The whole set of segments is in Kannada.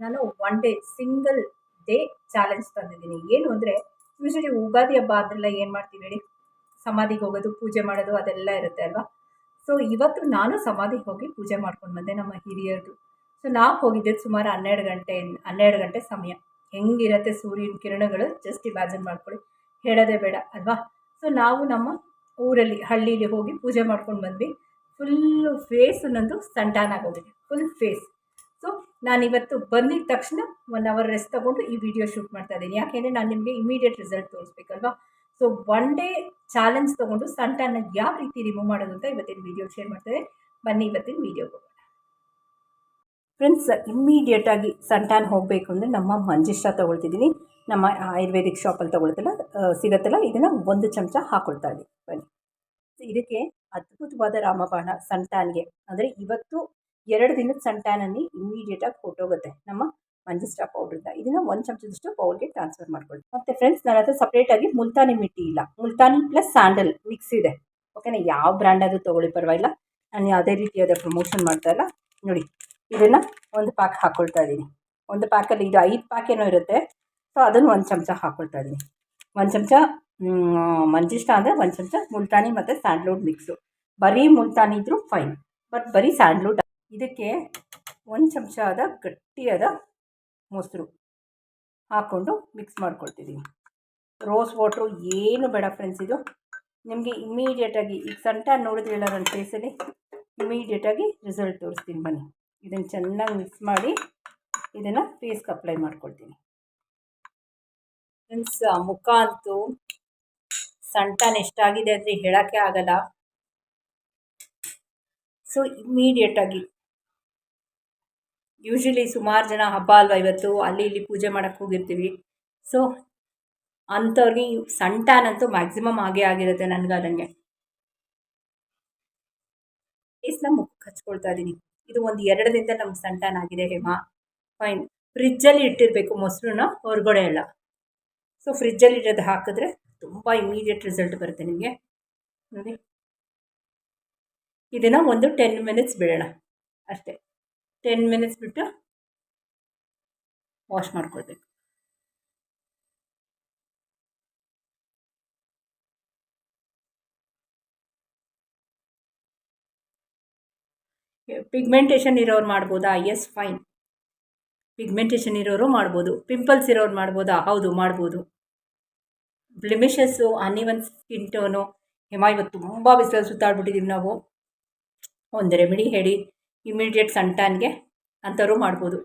ನಾನು one day single day challenge ತಂದಿದ್ದೀನಿ. ಏನು ಅಂದರೆ ಯೂಶಲಿ ಉಗಾದಿ ಹಬ್ಬ ಅದೆಲ್ಲ ಏನು ಮಾಡ್ತೀವಿ ಹೇಳಿ? ಸಮಾಧಿಗೆ ಹೋಗೋದು, ಪೂಜೆ ಮಾಡೋದು, ಅದೆಲ್ಲ ಇರುತ್ತೆ ಅಲ್ವಾ? ಸೊ ಇವತ್ತು ನಾನು ಸಮಾಧಿಗೆ ಹೋಗಿ ಪೂಜೆ ಮಾಡ್ಕೊಂಡು ಬಂದೆ ನಮ್ಮ ಹಿರಿಯರದು. ಸೊ ನಾವು ಹೋಗಿದ್ದೆ ಸುಮಾರು ಹನ್ನೆರಡು ಗಂಟೆ ಹನ್ನೆರಡು ಗಂಟೆ ಸಮಯ. ಹೆಂಗಿರುತ್ತೆ ಸೂರ್ಯನ ಕಿರಣಗಳು ಜಸ್ಟ್ ಇಮ್ಯಾಜಿನ್ ಮಾಡ್ಕೊಳ್ಳಿ. ಹೇಳೋದೇ ಬೇಡ, ಅಲ್ವಾ? ಸೊ ನಾವು ನಮ್ಮ ಊರಲ್ಲಿ, ಹಳ್ಳೀಲಿ ಹೋಗಿ ಪೂಜೆ ಮಾಡ್ಕೊಂಡು ಬಂದ್ವಿ. ಫುಲ್ಲು ಫೇಸ್ ನಂದು ಸಂಟಾನ್ ಹೋಗಿದೆ ಫುಲ್ ಫೇಸ್ ನಾನಿವತ್ತು ಬಂದಿದ್ದ ತಕ್ಷಣ ಒನ್ ಅವರ್ ರೆಸ್ಟ್ ತೊಗೊಂಡು ಈ ವಿಡಿಯೋ ಶೂಟ್ ಮಾಡ್ತಾ ಇದ್ದೀನಿ. ಯಾಕೆಂದರೆ ನಾನು ನಿಮಗೆ ಇಮಿಡಿಯೇಟ್ ರಿಸಲ್ಟ್ ತೋರಿಸ್ಬೇಕಲ್ವಾ? ಸೊ ಒನ್ ಡೇ ಚಾಲೆಂಜ್ ತೊಗೊಂಡು ಸಂಟಾನ ಯಾವ ರೀತಿ ರಿಮೂವ್ ಮಾಡೋದು ಅಂತ ಇವತ್ತಿನ ವಿಡಿಯೋ ಶೇರ್ ಮಾಡ್ತಾರೆ ಬನ್ನಿ ಇವತ್ತಿನ ವಿಡಿಯೋ ಫ್ರೆಂಡ್ಸ್ ಇಮ್ಮಿಡಿಯೇಟಾಗಿ ಸಂಟಾನ್ ಹೋಗಬೇಕು ಅಂದರೆ ನಮ್ಮ ಮಂಜಿಷ್ಟ ತೊಗೊಳ್ತಿದ್ದೀನಿ. ನಮ್ಮ ಆಯುರ್ವೇದಿಕ್ ಶಾಪಲ್ಲಿ ತೊಗೊಳ್ತಲ್ಲ ಸಿಗತ್ತಲ್ಲ, ಇದನ್ನು ಒಂದು ಚಮಚ ಹಾಕೊಳ್ತಾ ಇದ್ದೀನಿ. ಬನ್ನಿ. ಇದಕ್ಕೆ ಅದ್ಭುತವಾದ ರಾಮಬಾಣ ಸಂಟಾನ್ಗೆ ಅಂದರೆ ಇವತ್ತು ಎರಡು ದಿನದ ಸಂಟಾನನ್ನು ಇಮ್ಮಿಡಿಯೇಟಾಗಿ ಹೊಟ್ಟೋಗುತ್ತೆ ನಮ್ಮ ಮಂಜಿಸ್ಟಾ ಪೌಡ್ರಿಂದ. ಇದನ್ನು ಒಂದು ಚಮಚದಷ್ಟು ಬೌಲ್ಗೆ ಟ್ರಾನ್ಸ್ಫರ್ ಮಾಡ್ಕೊಳ್ಳಿ. ಮತ್ತೆ ಫ್ರೆಂಡ್ಸ್ ನನ್ನ ಹತ್ರ ಸಪ್ರೇಟಾಗಿ ಮುಲ್ತಾನಿ ಮಿಟ್ಟಿ ಇಲ್ಲ. ಮುಲ್ತಾನಿ ಪ್ಲಸ್ ಸ್ಯಾಂಡಲ್ ಮಿಕ್ಸ್ ಇದೆ. ಓಕೆನಾ ಯಾವ ಬ್ರ್ಯಾಂಡ್ ಅದು ತೊಗೊಳ್ಳಿ, ಪರವಾಗಿಲ್ಲ. ನಾನು ಯಾವುದೇ ರೀತಿಯಾದ ಪ್ರಮೋಷನ್ ಮಾಡ್ತಾ ಇಲ್ಲ. ನೋಡಿ, ಇದನ್ನು ಒಂದು ಪ್ಯಾಕ್ ಹಾಕ್ಕೊಳ್ತಾ ಇದ್ದೀನಿ. ಒಂದು ಪ್ಯಾಕಲ್ಲಿ ಇದು ಐದು ಪ್ಯಾಕ್ ಏನೋ ಇರುತ್ತೆ. ಸೊ ಅದನ್ನು ಒಂದು ಚಮಚ ಹಾಕ್ಕೊಳ್ತಾ ಇದ್ದೀನಿ. ಒಂದು ಚಮಚ ಮಂಜಿಷ್ಟ ಅಂದರೆ ಒಂದು ಚಮಚ ಮುಲ್ತಾನಿ ಮತ್ತು ಸ್ಯಾಂಡ್ಲುಡ್ ಮಿಕ್ಸು ಬರೀ ಮುಲ್ತಾನಿ ಇದ್ದರೂ ಫೈನ್ ಬಟ್ ಬರೀ ಸ್ಯಾಂಡ್ಲುಡ್ ಇದಕ್ಕೆ ಒಂದು ಚಮಚ ಆದ ಗಟ್ಟಿಯಾದ ಮೊಸರು ಹಾಕ್ಕೊಂಡು ಮಿಕ್ಸ್ ಮಾಡ್ಕೊಳ್ತಿದ್ದೀನಿ ರೋಸ್ ವಾಟ್ರು ಏನು ಬೇಡ ಫ್ರೆಂಡ್ಸ್ ಇದು. ನಿಮಗೆ ಇಮ್ಮಿಡಿಯೇಟಾಗಿ ಈಗ ಸಂಟ ನೋಡಿದ್ರಲ್ಲ ನನ್ನ ಫೇಸಲ್ಲಿ ಇಮ್ಮಿಡಿಯೇಟಾಗಿ ರಿಸಲ್ಟ್ ತೋರಿಸ್ತೀನಿ ಬನ್ನಿ. ಇದನ್ನು ಚೆನ್ನಾಗಿ ಮಿಕ್ಸ್ ಮಾಡಿ ಇದನ್ನು ಫೇಸ್ಗೆ ಅಪ್ಲೈ ಮಾಡ್ಕೊಳ್ತೀನಿ. ಫ್ರೆಂಡ್ಸ್ ಮುಖ ಅಂತೂ ಸಂಟನ್ ಎಷ್ಟಾಗಿದೆ ಅಂದರೆ ಹೇಳೋಕ್ಕೆ ಆಗಲ್ಲ. ಸೊ ಇಮ್ಮಿಡಿಯೇಟಾಗಿ ಯೂಶ್ವಲಿ ಸುಮಾರು ಜನ ಹಬ್ಬ ಅಲ್ವಾ ಇವತ್ತು? ಅಲ್ಲಿ ಇಲ್ಲಿ ಪೂಜೆ ಮಾಡೋಕ್ಕೆ ಹೋಗಿರ್ತೀವಿ. ಸೊ ಅಂಥವ್ರಿಗೆ ಸನ್ ಟ್ಯಾನ್ ಅಂತೂ ಮ್ಯಾಕ್ಸಿಮಮ್ ಆಗೇ ಆಗಿರುತ್ತೆ ನನಗಾದಂಗೆ ಫೇಸ್ನ ಮುಖ ಹಚ್ಕೊಳ್ತಾ ಇದ್ದೀನಿ ಇದು ಒಂದು ಎರಡು ದಿನದ ನಮ್ಗೆ ಸನ್ ಟ್ಯಾನ್ ಆಗಿದೆ ಹೇಮಾ. ಫೈನ್ ಫ್ರಿಜ್ಜಲ್ಲಿ ಇಟ್ಟಿರಬೇಕು ಮೊಸರನ್ನ ಹೊರಗಡೆ ಎಲ್ಲ. ಸೊ ಫ್ರಿಜ್ಜಲ್ಲಿ ಇರೋದು ಹಾಕಿದ್ರೆ ತುಂಬ ಇಮಿಡಿಯೇಟ್ ರಿಸಲ್ಟ್ ಬರುತ್ತೆ ನಿಮಗೆ. ನೋಡಿ. ಇದನ್ನು ಒಂದು ಟೆನ್ ಮಿನಿಟ್ಸ್ ಬಿಡೋಣ. ಅಷ್ಟೇ. ಟೆನ್ ಮಿನಿಟ್ಸ್ ಬಿಟ್ಟು ವಾಶ್ ಮಾಡ್ಕೊಳ್ಬೇಕು. ಪಿಗ್ಮೆಂಟೇಷನ್ ಇರೋರು ಮಾಡ್ಬೋದಾ? ಎಸ್ ಫೈನ್ ಪಿಗ್ಮೆಂಟೇಷನ್ ಇರೋರು ಮಾಡ್ಬೋದು. ಪಿಂಪಲ್ಸ್ ಇರೋರು ಮಾಡ್ಬೋದಾ? ಹೌದು, ಮಾಡ್ಬೋದು. ಬ್ಲಿಮಿಷಸ್ಸು ಅನಿವನ್ ಸ್ಕಿನ್ ಟೋನು ಹಿಮ, ಇವತ್ತು ತುಂಬ ಬಿಸಿಲಲ್ಲಿ ಸುತ್ತಾಡ್ಬಿಟ್ಟಿದ್ದೀವಿ ನಾವು. ಒಂದು ರೆಮಿಡಿ ಹೇಳಿ. ಇಮಿಡಿಯೇಟ್ ಸಂಟಾನ್ಗೆ ಅಂಥವ್ರು ಮಾಡ್ಬೋದು.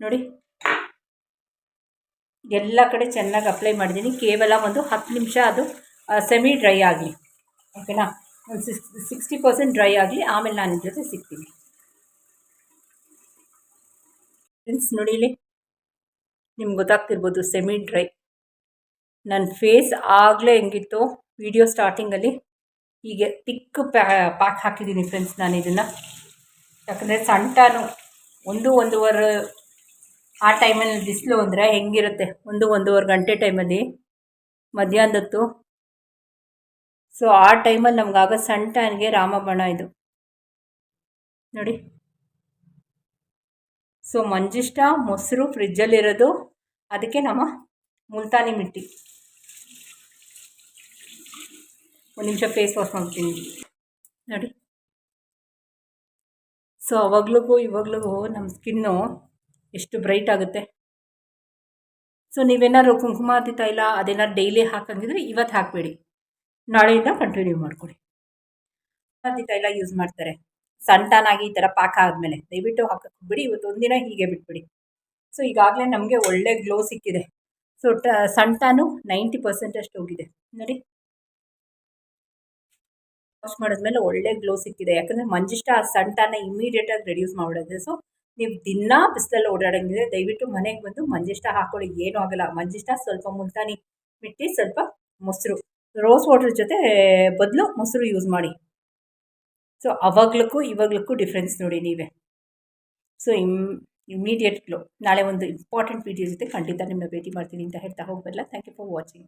ನೋಡಿ. ಎಲ್ಲ ಕಡೆ ಚೆನ್ನಾಗಿ ಅಪ್ಲೈ ಮಾಡಿದ್ದೀನಿ. ಕೇವಲ ಒಂದು ಹತ್ತು ನಿಮಿಷ ಅದು ಸೆಮಿ ಡ್ರೈ ಆಗಲಿ. ಓಕೆನಾ ಒಂದು ಸಿಕ್ಸ್ ಸಿಕ್ಸ್ಟಿ ಪರ್ಸೆಂಟ್ ಡ್ರೈ ಆಗಲಿ, ಆಮೇಲೆ ನಾನು ನಿಮ್ಮ ಜೊತೆ ಸಿಗ್ತೀನಿ. ಫ್ರೆಂಡ್ಸ್ ನೋಡಿ ಇಲ್ಲಿ. ನಿಮ್ಗೆ ಗೊತ್ತಾಗ್ತಿರ್ಬೋದು ಸೆಮಿ ಡ್ರೈ ನನ್ನ ಫೇಸ್ ಆಗಲೇ ಹೆಂಗಿತ್ತು ವಿಡಿಯೋ ಸ್ಟಾರ್ಟಿಂಗಲ್ಲಿ ಹೀಗೆ ತಿಕ್ಕು ಪ್ಯಾ ಪ್ಯಾಕ್ ಹಾಕಿದ್ದೀನಿ ಫ್ರೆಂಡ್ಸ್ ನಾನು ಇದನ್ನು. ಯಾಕಂದರೆ ಸಂಟಾನು ಒಂದು ಒಂದೂವರೆ ಆ ಟೈಮಲ್ಲಿ ಬಿಸಿಲು ಅಂದರೆ ಹೆಂಗಿರುತ್ತೆ? ಒಂದು ಒಂದೂವರೆ ಗಂಟೆ ಟೈಮಲ್ಲಿ ಮಧ್ಯಾಹ್ನದತ್ತು. ಸೊ ಆ ಟೈಮಲ್ಲಿ ನಮಗಾಗ ಸಂಟಾನಿಗೆ ರಾಮಬಣ ಇದು. ನೋಡಿ. ಸೊ ಮಂಜಿಷ್ಟ, ಮೊಸರು ಫ್ರಿಜ್ಜಲ್ಲಿರೋದು ಅದಕ್ಕೆ ನಮ್ಮ ಮುಲ್ತಾನಿ ಮಿಟ್ಟಿ. ಒಂದು ನಿಮಿಷ ಫೇಸ್ ವಾಶ್ ಮಾಡ್ತೀನಿ. ನೋಡಿ. ಸೊ ಅವಾಗ್ಲಿಗೂ ಇವಾಗ್ಲಿಗೂ ನಮ್ಮ ಸ್ಕಿನ್ನು ಎಷ್ಟು ಬ್ರೈಟ್ ಆಗುತ್ತೆ. ಸೊ ನೀವೇನಾದ್ರು ಕುಂಕುಮ ತೈಲ ಅದೇನಾದ್ರು ಡೈಲಿ ಹಾಕಂಗಿದ್ರೆ ಇವತ್ತು ಹಾಕಬೇಡಿ. ನಾಳೆಯಿಂದ ಕಂಟಿನ್ಯೂ ಮಾಡಿಕೊಡಿ. ಕುಂಕುಮಾತಿ ತೈಲ ಯೂಸ್ ಮಾಡ್ತಾರೆ. ಸಂಟಾನಾಗಿ ಈ ಥರ ಪಾಕ ಆದಮೇಲೆ. ದಯವಿಟ್ಟು ಹಾಕಕ್ಕೆ ಬಿಡಿ, ಇವತ್ತು ಒಂದಿನ ಹೀಗೆ ಬಿಟ್ಬಿಡಿ. ಸೊ ಈಗಾಗಲೇ ನಮಗೆ ಒಳ್ಳೆ ಗ್ಲೋ ಸಿಕ್ಕಿದೆ. ಸೊ ಟ ಸಂಟಾನು ನೈಂಟಿ ಪರ್ಸೆಂಟ್ ಅಷ್ಟು ಹೋಗಿದೆ. ನೋಡಿ. ವಾಶ್ ಮಾಡಿದ್ಮೇಲೆ ಒಳ್ಳೆ ಗ್ಲೋ ಸಿಕ್ಕಿದೆ. ಯಾಕಂದರೆ ಮಂಜಿಷ್ಟ ಆ ಸಂಟಾನ ಇಮಿಡಿಯೇಟಾಗಿ ರೆಡ್ಯೂಸ್ ಮಾಡಿಬಿಡುತ್ತೆ ಸೊ ನೀವು ದಿನ ಬಿಸಿಲಲ್ಲಿ ಓಡಾಡಂಗಿದ್ರೆ ದಯವಿಟ್ಟು ಮನೆಗೆ ಬಂದು ಮಂಜಿಷ್ಟ ಹಾಕೊಳ್ಳಿ. ಏನೂ ಆಗಲ್ಲ. ಮಂಜಿಷ್ಟ ಸ್ವಲ್ಪ ಮುಲ್ತಾನಿ ಮಿಟ್ಟಿ, ಸ್ವಲ್ಪ ಮೊಸರು. ರೋಸ್ ವಾಟರ್ ಜೊತೆ ಬದಲು ಮೊಸರು ಯೂಸ್ ಮಾಡಿ. ಸೊ ಅವಾಗ್ಲಕ್ಕೂ ಇವಾಗ್ಲಕ್ಕೂ ಡಿಫ್ರೆನ್ಸ್ ನೋಡಿ ನೀವೇ. ಸೊ ಇಮ್ ಇಮಿಡಿಯೇಟ್ ಗ್ಲೋ ನಾಳೆ ಒಂದು ಇಂಪಾರ್ಟೆಂಟ್ ವೀಡಿಯೋ ಜೊತೆ ಖಂಡಿತ ನಿಮ್ಮನ್ನ ಭೇಟಿ ಮಾಡ್ತೀನಿ ಅಂತ ಹೇಳ್ತಾ ಹೋಗ್ಬರಲ್ಲ ಥ್ಯಾಂಕ್ ಯು ಫಾರ್ ವಾಚಿಂಗ್